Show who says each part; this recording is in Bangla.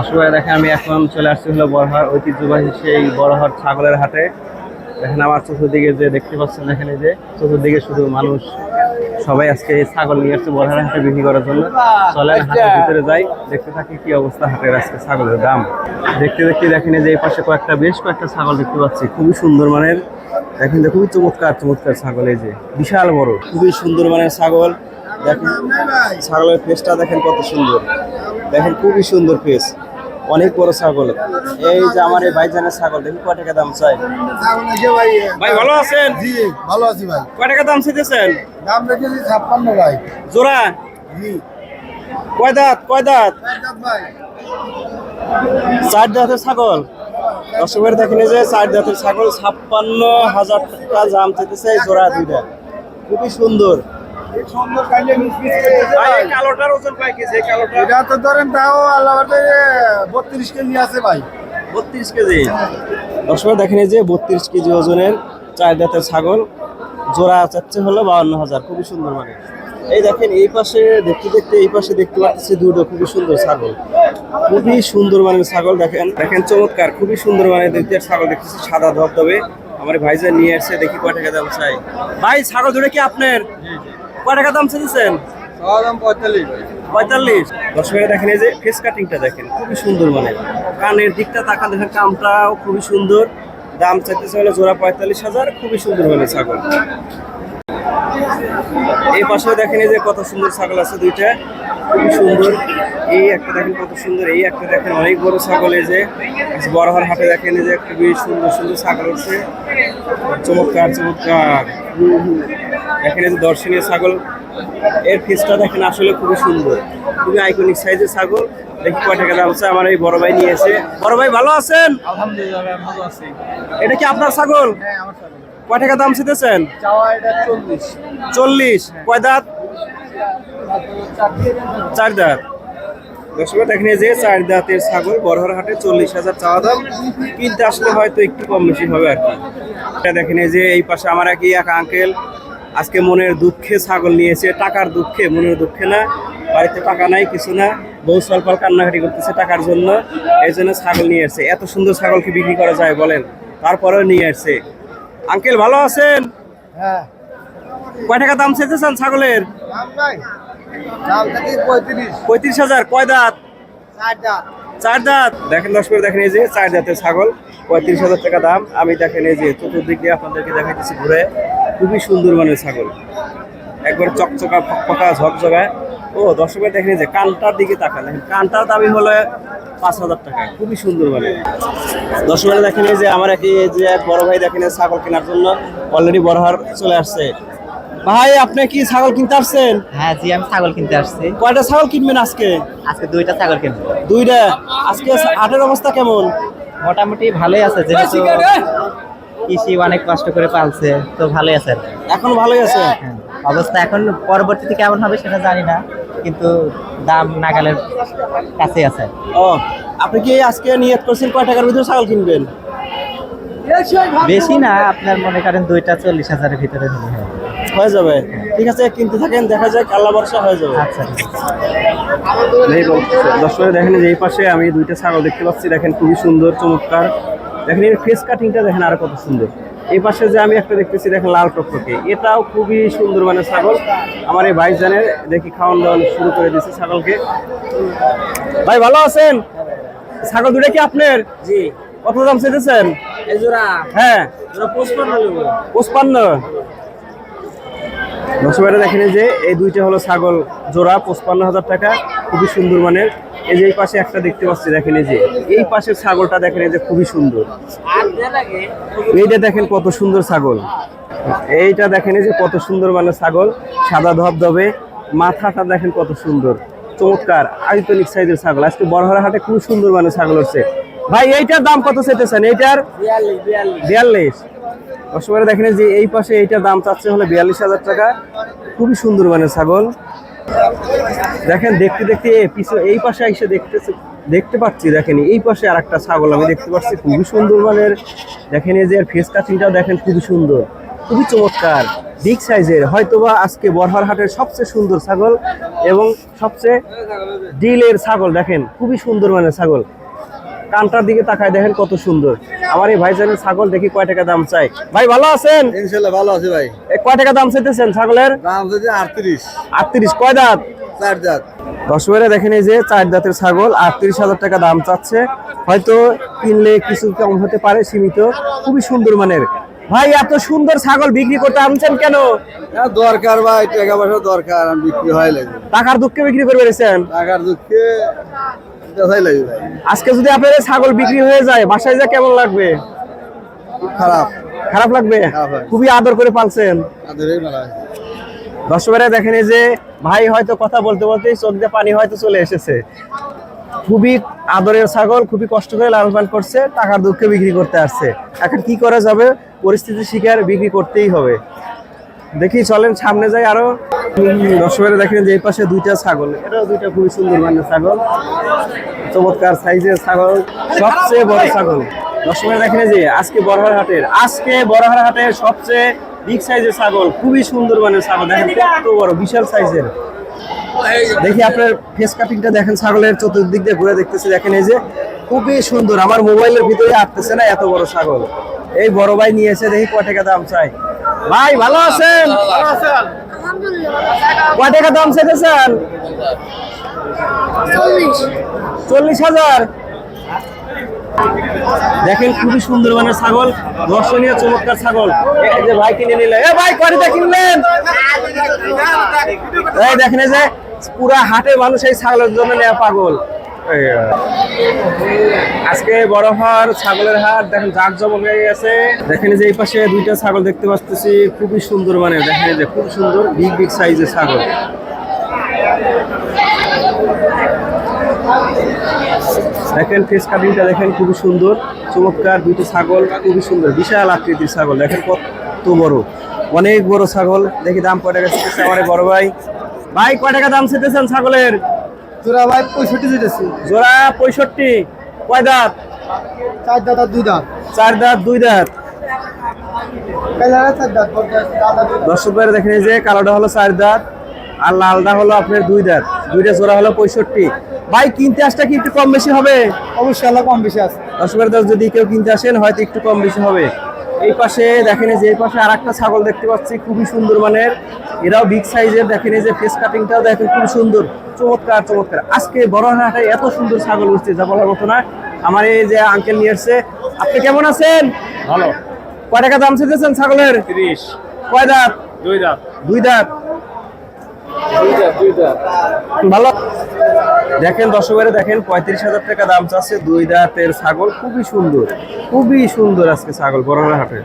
Speaker 1: অসুবিধা দেখে আমি এখন চলে আসছি হলো বড়হার ঐতিহ্যবাহী সেই বড়হার ছাগলের হাটে। দেখেন আমার চতুর্দিকে যে দেখতে পাচ্ছেন এখানে যে চতুর্দিকে শুধু মানুষ সবাই আজকে এই ছাগল নিয়ে আসছে বড়হার হাটে বিক্রি করার জন্য। চলেন হাটের ভিতরে যাই দেখতে থাকি কি অবস্থা হাটের আজকে ছাগলের দাম। দেখতে দেখতে দেখেন এই যে এই পাশে কয়েকটা বেশ কয়েকটা ছাগল দেখতে পাচ্ছি খুবই সুন্দর মানের। দেখেন যে খুবই চমৎকার চমৎকার ছাগল এই যে বিশাল বড় খুবই সুন্দর মানের ছাগল। দেখেন ছাগলের ফেসটা দেখেন কত সুন্দর। দেখেন খুবই সুন্দর ফেস অনেক বড় ছাগল। এই যে আমার এই ভাইজানের ছাগল দেখি কয় টাকা দাম চাই? ভাই ভালো আছেন?
Speaker 2: জি ভালো আছি ভাই।
Speaker 1: কয় টাকা দাম চাইতেছেন?
Speaker 2: দাম রেখেছি ছাপ্পান্ন ভাই।
Speaker 1: জোড়া?
Speaker 2: জি।
Speaker 1: কয় দাঁত? কয় দাঁত?
Speaker 2: ভাই।
Speaker 1: চার দাঁতের ছাগল? দর্শকের দেখেন যে চার দাঁতের ছাগল ছাপ্পান্ন হাজার টাকা দাম চাইতেছে জোড়া দুইটা। খুবই সুন্দর। কালোটার ওজন কেজি কালোটা।
Speaker 2: এটা তো ধরেন তাও আল্লাহ বত্রিশ কেজি আছে ভাই।
Speaker 1: বত্রিশ কেজি। দর্শকের দেখেন যে বত্রিশ কেজি ওজনের চার দাঁতের ছাগল জোড়া চাচ্ছে হলো বাউন্ন হাজার খুবই সুন্দর মানে। এই দেখেন এই পাশে দেখতে দেখতে এই পাশে দেখতে পাচ্ছি দুটো খুবই সুন্দর ছাগল। খুবই সুন্দর মানের ছাগল দেখেন দেখেন চমৎকার খুবই সুন্দর মানের দেখতে ছাগল দেখতেছি সাদা ধবধবে। আমার ভাইজান নিয়ে আসছে দেখি কয় টাকা দাম চাই। ভাই ছাগল দুটো কি আপনার? কয় টাকা দাম চেয়েছেন
Speaker 2: দাম পঁয়তাল্লিশ
Speaker 1: পঁয়তাল্লিশ। দর্শকেরা দেখেন এই যে ফেস কাটিংটা দেখেন খুবই সুন্দর মানে। কানের দিকটা তাকান দেখেন কামটাও খুবই সুন্দর। দাম চাইতেছে হলো জোড়া পঁয়তাল্লিশ হাজার খুবই সুন্দর মানে ছাগল। এই পাশে দেখেন এই যে কত সুন্দর ছাগল আছে দুইটা খুবই সুন্দর। এই একটা দেখেন কত সুন্দর এই একটা দেখেন অনেক বড় ছাগল এই যে। বড় হওয়ার হাটে দেখেন এই যে খুবই সুন্দর সুন্দর ছাগল আছে চমৎকার চমৎকার। দেখেন এই যে দর্শনীয় ছাগল। এর ফিসটা দেখেন আসলে খুবই সুন্দর। খুবই আইকনিক সাইজের ছাগল। দেখি কয় টাকা দাম আছে আমার এই বড় ভাই নিয়ে এসে। বড় ভাই ভালো আছেন?
Speaker 2: আলহামদুলিল্লাহ ভালো আছি।
Speaker 1: এটা কি আপনার ছাগল?
Speaker 2: হ্যাঁ আমার সাথে
Speaker 1: কয় টাকা দাম শিখেছেন
Speaker 2: চল্লিশ।
Speaker 1: কয় দাঁত? চার দাঁত। দর্শক দেখেন যে চার দাঁতের ছাগল বড়হর হাটে চল্লিশ হাজার চাওয়া দাম। কিনতে আসলে হয়তো একটু কম বেশি হবে আর কি। এটা দেখেন যে এই পাশে আমার একই এক আঙ্কেল আজকে মনের দুঃখে ছাগল নিয়েছে। টাকার দুঃখে মনের দুঃখে না। বাড়িতে টাকা নাই কিছু না। বউ সলপাল কান্নাকাটি করতেছে টাকার জন্য। এই জন্য ছাগল নিয়ে আসছে। এত সুন্দর ছাগল কি বিক্রি করা যায় বলেন? তারপরেও নিয়ে আসছে। আঙ্কেল ভালো আছেন?
Speaker 2: হ্যাঁ।
Speaker 1: কয় টাকা দাম চেয়েছেন ছাগলের?
Speaker 2: পঁয়ত্রিশ।
Speaker 1: হাজার কয় দাঁত? চার দাঁত। দেখেন দশ করে দেখেন এই যে চার দাঁতের ছাগল পঁয়ত্রিশ হাজার টাকা দাম। আমি দেখেন এই যে চতুর্দিকে আপনাদেরকে দেখাইতেছি ঘুরে খুবই সুন্দর মানের ছাগল। একবার চকচকা ফকফকা ঝকঝকা ও দর্শকের দেখেন যে কানটার দিকে তাকান দেখেন কানটার দামি হলো পাঁচ হাজার টাকা। খুবই সুন্দর মানে। দর্শকের দেখেন যে আমার এক এই যে বড় ভাই দেখেন ছাগল কেনার জন্য অলরেডি বড় হার চলে আসছে। ভাই আপনি কি ছাগল কিনতে আসছেন?
Speaker 3: হ্যাঁ জি আমি ছাগল কিনতে আসছি।
Speaker 1: কয়টা ছাগল কিনবেন আজকে?
Speaker 3: আজকে দুইটা ছাগল কিনবো।
Speaker 1: দুইটা? আজকে হাটের অবস্থা কেমন?
Speaker 3: মোটামুটি ভালোই আছে যেহেতু কৃষি অনেক কষ্ট করে পালছে তো ভালোই আছে।
Speaker 1: এখন ভালোই আছে?
Speaker 3: হ্যাঁ, অবস্থা এখন পরবর্তীতে কেমন হবে সেটা জানি না। কিন্তু দাম নাগালের কাছে আছে।
Speaker 1: ও আপনি কি আজকে নিয়ত করছেন কয় টাকার ভিতরে ছাগল কিনবেন?
Speaker 3: বেশি না আপনার মনে করেন দুইটা চল্লিশ হাজারের ভিতরে
Speaker 1: হয়ে যাবে। ঠিক আছে কিনতে থাকেন দেখা যাক আল্লাহ বর্ষা হয়ে যাবে।
Speaker 3: আচ্ছা
Speaker 1: দর্শক দেখেন যে এই পাশে আমি দুইটা ছাগল দেখতে পাচ্ছি দেখেন খুবই সুন্দর চমৎকার। দেখেন এর ফেস কাটিংটা দেখেন আরও কত সুন্দর। এই পাশে যে আমি একটা দেখতেছি দেখেন লাল টকটকে। এটাও খুবই সুন্দর মানে ছাগল। আমার এই ভাইজানের দেখি খাওয়ান দাওয়ান শুরু করে দিয়েছে ছাগলকে। ভাই ভালো আছেন? ছাগল দুটা কি আপনার? জি। কত দাম চেয়েছেন হ্যাঁ।
Speaker 3: পঁচপান্ন?
Speaker 1: পঁচপান্ন দেখেন যে এই দুইটা হলো ছাগল জোড়া পঁচপান্ন হাজার টাকা খুবই সুন্দর মানের। এই যে এই পাশে একটা দেখতে পাচ্ছি দেখেন এই যে এই পাশের ছাগলটা দেখেন এই যে খুবই সুন্দর। এইটা দেখেন কত সুন্দর ছাগল। এইটা দেখেন এই যে কত সুন্দর মানের ছাগল সাদা ধবধবে মাথাটা দেখেন কত সুন্দর চমৎকার আয়তনিক সাইজের ছাগল। আজকে বড়হরা হাটে খুব সুন্দর মানের ছাগল হচ্ছে। ভাই এইটার দাম কত চাইতেছেন? এইটার বিয়াল্লিশ। দর্শকেরা দেখেন যে এই পাশে এইটার দাম চাচ্ছে হলে বিয়াল্লিশ হাজার টাকা। খুবই সুন্দর মানের ছাগল। দেখেন, দেখতে দেখতে এ পিছনে, এই পাশে এসে দেখতে দেখতে পাচ্ছি, দেখেন, এই পাশে আর একটা ছাগল আমি দেখতে পাচ্ছি, খুবই সুন্দর মানের। দেখেন, এই যে ফেস কাটিংটাও দেখেন, খুবই সুন্দর, খুবই চমৎকার বিগ সাইজের হয়তোবা আজকে বরহার হাটের সবচেয়ে সুন্দর ছাগল এবং সবচেয়ে ডিলের ছাগল, দেখেন, খুবই সুন্দর মানের ছাগল। কানটার দিকে তাকায় দেখেন কত সুন্দর। আমার এই ভাইজানের ছাগল দেখি কয় টাকা দাম চাই ভাই ভালো আছেন?
Speaker 2: ইনশাল্লাহ ভালো আছে ভাই।
Speaker 1: কয় টাকা দাম চাইতেছেন ছাগলের?
Speaker 2: দাম যদি আটত্রিশ।
Speaker 1: আটত্রিশ কয় দাঁত?
Speaker 2: চার জাত
Speaker 1: দর্শকেরা দেখেন এই যে চার দাঁতের ছাগল আটত্রিশ হাজার টাকা দাম চাচ্ছে। হয়তো কিনলে কিছু কম হতে পারে সীমিত। খুবই সুন্দর মানের। ভাই এত সুন্দর ছাগল বিক্রি করতে আনছেন কেন?
Speaker 2: দরকার ভাই টাকা পয়সা দরকার বিক্রি হয়
Speaker 1: টাকার দুঃখে বিক্রি করে পেরেছেন
Speaker 2: টাকার দুঃখে ভাই।
Speaker 1: আজকে যদি আপনার এই ছাগল বিক্রি হয়ে যায় বাসায় যা কেমন লাগবে?
Speaker 2: খারাপ।
Speaker 1: খারাপ লাগবে? খুবই আদর করে পালছেন। দর্শকেরা দেখেন যে ভাই হয়তো কথা বলতে বলতে চোখ দিয়ে পানি হয়তো চলে এসেছে। খুবই আদরের ছাগল খুবই কষ্ট করে লালন পালন করছে টাকার দুঃখে বিক্রি করতে আসছে। এখন কি করা যাবে? পরিস্থিতি শিকার বিক্রি করতেই হবে। দেখি চলেন সামনে যাই আরও। দর্শকেরা দেখেন যে এই পাশে দুইটা ছাগল। এটাও দুইটা খুবই সুন্দর মানে ছাগল। চমৎকার সাইজের ছাগল, সবচেয়ে বড় ছাগল। দর্শকেরা দেখেন যে, আজকে বড়হার হাটের, আজকে বড়হার হাটের সবচেয়ে বিগ সাইজের ছাগল, খুবই সুন্দর মানে ছাগল। দেখেন কত বড়, বিশাল সাইজের দেখি আপনার ফেস কাটিংটা দেখেন ছাগলের চতুর্দিক দিয়ে ঘুরে দেখতেছি। দেখেন এই যে, খুবই সুন্দর। আমার মোবাইলের ভিতরে আটতেছে না এত বড় ছাগল। এই বড় ভাই নিয়েছে দেখি কয় টাকা দাম চাই ভাই, ভালো আছেন? কয় টাকা দাম চাইতেছেন? চল্লিশ। হাজার। দেখেন খুবই সুন্দর মানের ছাগল দর্শনীয় চমৎকার ছাগল। এই যে ভাই কিনে নিলে এ ভাই কয়টা কিনলেন? এই দেখেন যে পুরা হাটে মানুষ এই ছাগলের জন্য নেওয়া পাগল। আজকে বড় হার ছাগলের হাট দেখেন জাক জমক হয়ে গেছে। দেখেন যে এই পাশে দুইটা ছাগল দেখতে পাচ্ছি খুবই সুন্দর মানে দেখেন যে খুব সুন্দর, বিগ বিগ সাইজের ছাগল। দেখেন ফেস কাটিংটা দেখেন খুবই সুন্দর, চমৎকার দুইটি ছাগল, খুবই সুন্দর, বিশাল আকৃতির ছাগল, দেখেন কত বড়। অনেক বড় ছাগল, দেখি দাম কয় টাকা আমার বড় ভাই। ভাই, কয় টাকা দাম চেতেছেন ছাগলের?
Speaker 2: তোরা ভাই পঁয়ষট্টি যেতেছি
Speaker 1: জোড়া পঁয়ষট্টি কয় দাঁত?
Speaker 2: চার দাঁত আর দুই দাঁত।
Speaker 1: চার দাঁত দুই দাঁত। দর্শক দেখেন যে কালোটা হলো চার দাঁত আর লালটা হলো আপনার দুই দাঁত। দুইটা জোড়া হলো পঁয়ষট্টি। ভাই কিনতে আসটা কি একটু কম বেশি হবে?
Speaker 2: অবশ্যই আল্লাহ কম বেশি আছে।
Speaker 1: দর্শকের দশ যদি কেউ কিনতে আসেন হয়তো একটু কম বেশি হবে। এই পাশে দেখেন যে এই পাশে আর একটা ছাগল দেখতে পাচ্ছি খুবই সুন্দর মানের। এরাও বিগ সাইজের দেখেন এই যে ফেস কাটিংটাও দেখেন খুব সুন্দর। চমৎকার চমৎকার। আজকে বড় হাটে এত সুন্দর ছাগল উঠছে যা বলার মতো না। আমার এই যে আঙ্কেল নিয়ে এসছে। আপনি কেমন আছেন?
Speaker 4: ভালো।
Speaker 1: কয় টাকা দাম চেয়েছেন ছাগলের?
Speaker 4: তিরিশ।
Speaker 1: কয় দাঁত।
Speaker 4: দুই দাঁত
Speaker 1: দুই দাঁত। ভালো। দেখেন দর্শকেরা দেখেন, পঁয়ত্রিশ হাজার টাকা দাম চাচ্ছে দুই দাঁতের ছাগল। খুবই সুন্দর খুবই সুন্দর আজকে ছাগল বড় হাটে।